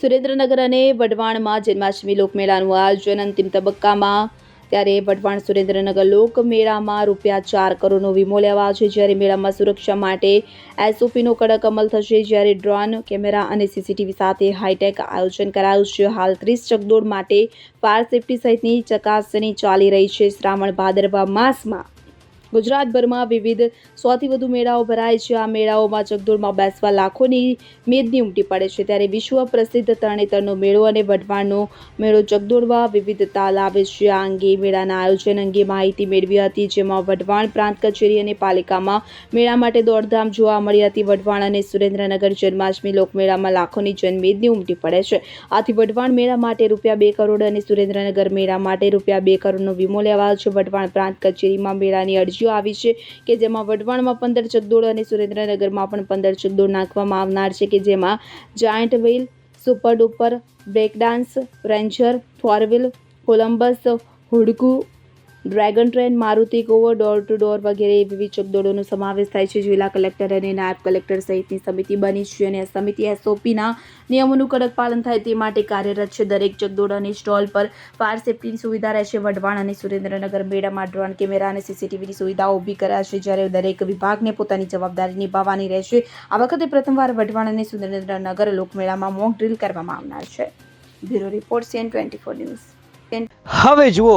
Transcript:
સુરેન્દ્રનગર અને વઢવાણમાં જન્માષ્ટમી લોકમેળાનું આયોજન અંતિમ તબક્કામાં. ત્યારે વઢવાણ સુરેન્દ્રનગર લોકમેળામાં રૂપિયા ચાર કરોડનો વીમો લેવાયો છે જ્યારે મેળામાં સુરક્ષા માટે એસઓપીનો કડક અમલ થશે, જ્યારે ડ્રોન, કેમેરા અને સીસીટીવી સાથે હાઈટેક આયોજન કરાયું છે. હાલ ત્રીસ ચકદોડ માટે ફાયર સેફટી સહિતની ચકાસણી ચાલી રહી છે. શ્રાવણ ભાદરવા માસમાં ગુજરાતભરમાં વિવિધ સોથી વધુ મેળાઓ ભરાય છે. આ મેળાઓમાં જગદોળમાં બેસવા લાખોની મેદની ઉમટી પડે છે. ત્યારે વિશ્વ પ્રસિદ્ધ તરણેતરનો મેળો અને વઢવાણનો મેળો ચકદોડમાં વિવિધતા લાવે છે. આ અંગે મેળાના આયોજન અંગે માહિતી મેળવી હતી, જેમાં વઢવાણ પ્રાંત કચેરી અને પાલિકામાં મેળા માટે દોડધામ જોવા મળી હતી. વઢવાણ અને સુરેન્દ્રનગર જન્માષ્ટમી લોકમેળામાં લાખોની જનમેદની ઉમટી પડે છે. આથી વઢવાણ મેળા માટે રૂપિયા બે કરોડ અને સુરેન્દ્રનગર મેળા માટે રૂપિયા બે કરોડનો વીમો લેવાયો છે. વઢવાણ પ્રાંત કચેરીમાં મેળાની અરજીઓ આવી છે કે જેમાં વઢવાણમાં પંદર ચકદોડ અને સુરેન્દ્રનગરમાં પણ પંદર ચકદોડ નાખવામાં આવનાર છે કે જેમાં giant wheel super duper break dance ranger four wheel Columbus હુડકુ dragon train Maruti ગોવો ડોર ટુ ડોર વગેરે વિવિધ ચકદોડોનો સમાવેશ થાય છે જિલ્લા કલેક્ટર અને નાયબ કલેક્ટર સહિતની સમિતિ બની છે અને આ સમિતિ એસઓપીના નિયમોનું કડક પાલન થાય તે માટે કાર્યરત છે દરેક ચકદોડ અને સ્ટોલ પર ફાયર સેફટીની સુવિધા રહેશે. વઢવાણ અને સુરેન્દ્રનગર મેળામાં ડ્રોન કેમેરા અને સીસીટીવીની સુવિધાઓ ઊભી કરાશે જ્યારે દરેક વિભાગને પોતાની જવાબદારી નિભાવવાની રહેશે. આ વખતે પ્રથમવાર વઢવાણ અને સુરેન્દ્રનગર લોકમેળામાં મોક ડ્રીલ કરવામાં આવનાર છે. Bureau report CN twenty four news. હવે જુઓ